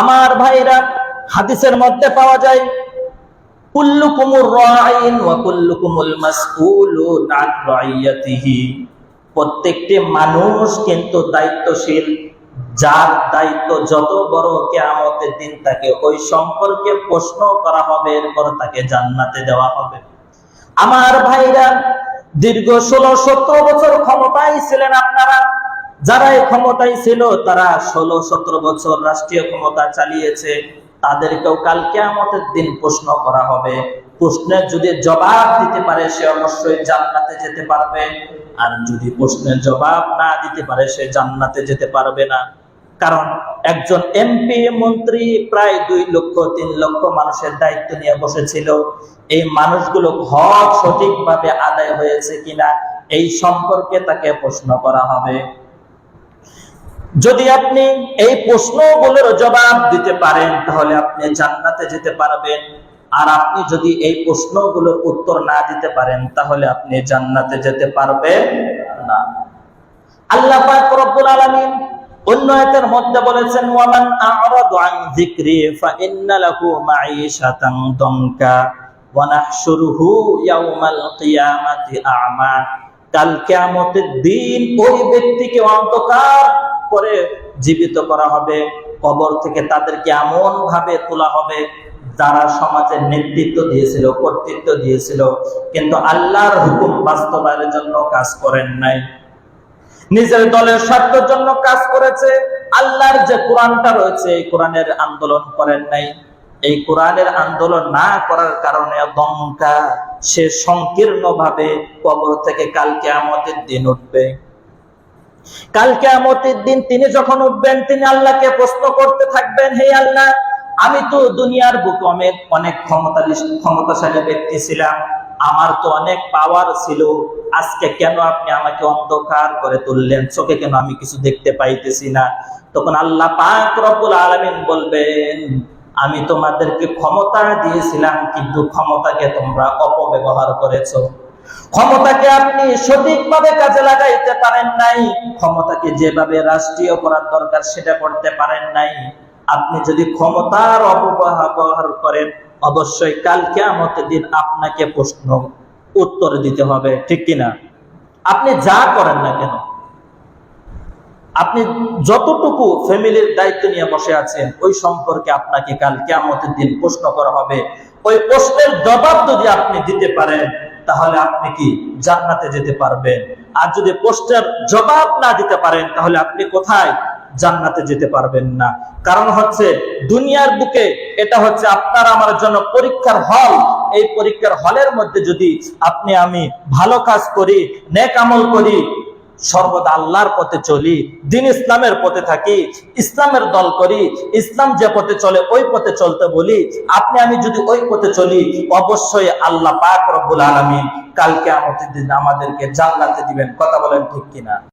আমার ভাইরা হাদিসের মধ্যে পাওয়া যায়, কুল্লুকুমুর রাইন ওয়া কুল্লুকুমুল মাসউলুন প্রত্যেকটি মানুষ কিন্তু দায়িত্বশীল, যার দায়িত্ব যত বড় কেয়ামতের দিন তাকে ওই সম্পর্কে প্রশ্ন করা হবে, এরপর তাকে জান্নাতে দেওয়া হবে। আমার ভাইরা, দীর্ঘ ষোলো সতেরো বছর ক্ষমতায় ছিলেন আপনারা যারা এই ক্ষমতায় ছিল, তারা ষোলো সতেরো বছর রাষ্ট্রীয় ক্ষমতা চালিয়েছে। তাদেরকেও কাল কেয়ামতের দিন প্রশ্ন করা হবে। প্রশ্নের যদি জবাব দিতে পারে, সে অবশ্যই জান্নাতে যেতে পারবে। আর যদি প্রশ্নের জবাব না দিতে পারে, সে জান্নাতে যেতে পারবে না। কারণ একজন এমপি, মন্ত্রী প্রায় দুই লক্ষ, তিন লক্ষ মানুষের দায়িত্ব নিয়ে বসেছিল। এই মানুষগুলো হক সঠিকভাবে আদায় হয়েছে কিনা, এই সম্পর্কে তাকে প্রশ্ন করা হবে। যদি আপনি এই প্রশ্নগুলোর জবাব দিতে পারেন, তাহলে আপনি জান্নাতে যেতে পারবেন। আর আপনি যদি এই প্রশ্নগুলোর উত্তর না দিতে পারেন, তাহলে আপনি জান্নাতে যেতে পারবেন না। আল্লাহ পাক রব্বুল আলামিন অন্য আয়াতের মধ্যে বলেছেন, ওয়ামান আ'রাদু আন যিকরি ফাইন্না লাহু মাঈশাতান দনকা ওয়া নাহশুরুহু ইয়াওমাল কিয়ামাতি আ'মা। কাল কিয়ামতের দিন ওই ব্যক্তিকে অন্ধকার করে জীবিত করা হবে, কবর থেকে তাদেরকে এমন ভাবে তোলা হবে, যারা সমাজের নেতৃত্ব দিয়েছিল, কর্তৃত্ব দিয়েছিল, কিন্তু আল্লাহর হুকুম বাস্তবায়নের জন্য কাজ করেন নাই। নিজের দলের স্বার্থের জন্য কাজ করেছে, আল্লাহর যে কোরআনটা রয়েছে, এই কোরআনের আন্দোলন করেন নাই। এই কোরআনের আন্দোলন না করার কারণে দমকা সে সংকীর্ণ ভাবে কবর থেকে কালকে আমাদের দিন উঠবে। কালকে আমাদের দিন তিনি যখন উঠবেন, তিনি আল্লাহকে প্রশ্ন করতে থাকবেন, হে আল্লাহ, আমি তো দুনিয়ার বুকে অনেক অনেক ক্ষমতাশালী ব্যক্তি ছিলাম। আমার তো অনেক পাওয়ার ছিল। আজকে কেন আপনি আমাকে অন্ধকার করে তুললেন? চোখে কেন আমি কিছু দেখতে পাইতেছি না? তখন আল্লাহ পাক রব্বুল আলামিন বলবেন, আমি তোমাদেরকে ক্ষমতা দিয়েছিলাম, কিন্তু ক্ষমতাকে তোমরা অপব্যবহার করেছ। ক্ষমতাকে আপনি সঠিকভাবে কাজে লাগাইতে পারেন নাই, ক্ষমতাকে যেভাবে রাষ্ট্রীয় করার দরকার সেটা করতে পারেন নাই। আপনি যদি ক্ষমতার অপব্যবহার করেন, অবশ্যই কালকে আমাদের দিন আপনাকে প্রশ্ন উত্তর দিতে হবে, ঠিক কিনা আপনি যা করেন না কেন? আপনি যতটুকু ফ্যামিলির দায়িত্ব নিয়ে বসে আছেন, ওই সম্পর্কে আপনাকে কাল কেমতের দিন প্রশ্ন করা হবে। ওই প্রশ্নের জবাব যদি আপনি দিতে পারেন তাহলে আপনি কি জান্নাতে যেতে পারবেন? আর যদি প্রশ্নের জবাব না দিতে পারেন, তাহলে আপনি কোথায় জান্নাতে যেতে পারবেন না? কারণ হচ্ছে দুনিয়ার বুকে এটা হচ্ছে আপনার আমার জন্য পরীক্ষার হল। এই পরীক্ষার হলের মধ্যে যদি আপনি আমি ভালো কাজ করি, নেক আমল করি সর্বদা আল্লাহর পথে চলি, দিন ইসলামের পথে থাকি, ইসলামের দল করি, ইসলাম যে পথে চলে ওই পথে চলতে বলি। আপনি, আমি যদি ওই পথে চলি, অবশ্যই আল্লাহ পাক রব্বুল আলামিন কালকে আমাদের দিন আমাদেরকে জান্নাতে দিবেন। কথা বলেন ঠিক কিনা?